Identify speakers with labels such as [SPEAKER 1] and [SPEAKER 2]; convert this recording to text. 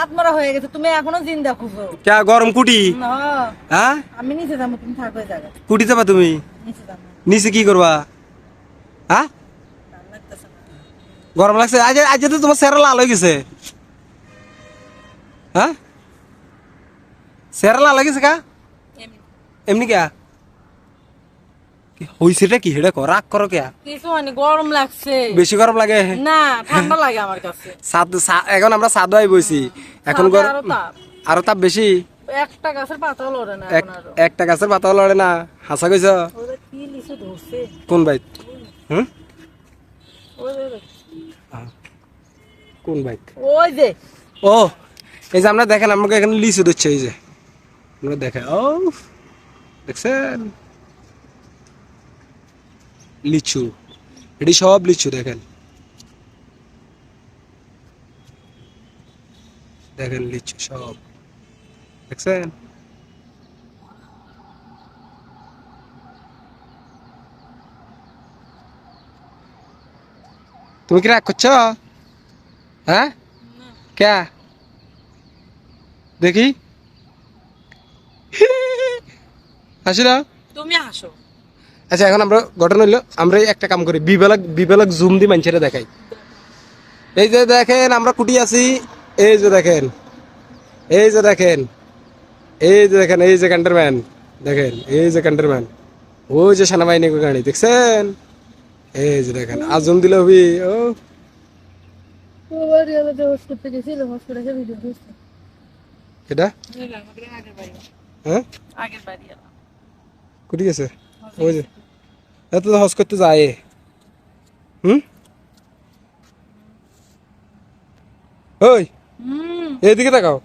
[SPEAKER 1] আত্মরা হয়ে গেছে তুমি এখনও জিন্দা খুঁজো।
[SPEAKER 2] কে গরম কুটি? হ্যাঁ?
[SPEAKER 1] আমি নিচে যাব তুমি থাকো এই জায়গায়।
[SPEAKER 2] কুটি যাবা তুমি?
[SPEAKER 1] নিচে
[SPEAKER 2] কি করবা? হ্যাঁ? গরম লাগছে। আজ আজ তো তোমার চেহারা লাল হয়ে গেছে। হ্যাঁ? চেহারা লাল হয়ে গেছে কা।
[SPEAKER 1] এমনি
[SPEAKER 2] কে? হইছেটা কি? হেডে কর রাগ করো কে
[SPEAKER 1] কিছু হয়নি গরম লাগছে।
[SPEAKER 2] বেশি গরম লাগে?
[SPEAKER 1] না ঠান্ডা লাগে আমার কাছে।
[SPEAKER 2] সাদ এখন আমরা সাদুয়াই বইছি। এখন
[SPEAKER 1] আরও তাপ।
[SPEAKER 2] বেশি?
[SPEAKER 1] একটা গাছের পাতাও লড়ে না
[SPEAKER 2] একটা গাছের পাতাও লড়ে না? হাসা কইছ? কোন বাইত? হুম? কোন বাইত?
[SPEAKER 1] ওই যে।
[SPEAKER 2] ও এই যে আমরা দেখেন আমাকে এখানে লিচু দিচ্ছে এই যে। আমরা দেখে ও দেখছেন? লিচু। এটি সব লিচু, দেখেন। দেখেন লিচু সব। দেখছেন? তুমি কি রাগ করছ? হ্যাঁ? কে? দেখি। হাসি না।
[SPEAKER 1] তুমি আসো।
[SPEAKER 2] আচ্ছা এখন আমরা ঘটনা হইল আমরা একটা কাম করি বিবেলক বিবেলক জুম দি মানুষেরা দেখাই। এই যে দেখেন আমরা কুটি আছি এই যে দেখেন এই যে দেখেন এই যে দেখেন এই যে কান্টারম্যান দেখেন এই যে কান্টারম্যান ওই যে সেনাবাহিনী গাড়ি দেখছেন? এই যে দেখেন আর জুম দিলে হবি ও।
[SPEAKER 1] বাড়ি।
[SPEAKER 2] হ্যাঁ। কুটি গেছে? ওই যে এত তো হস করতে যায় হুম। ওই এদিকে তাকাও।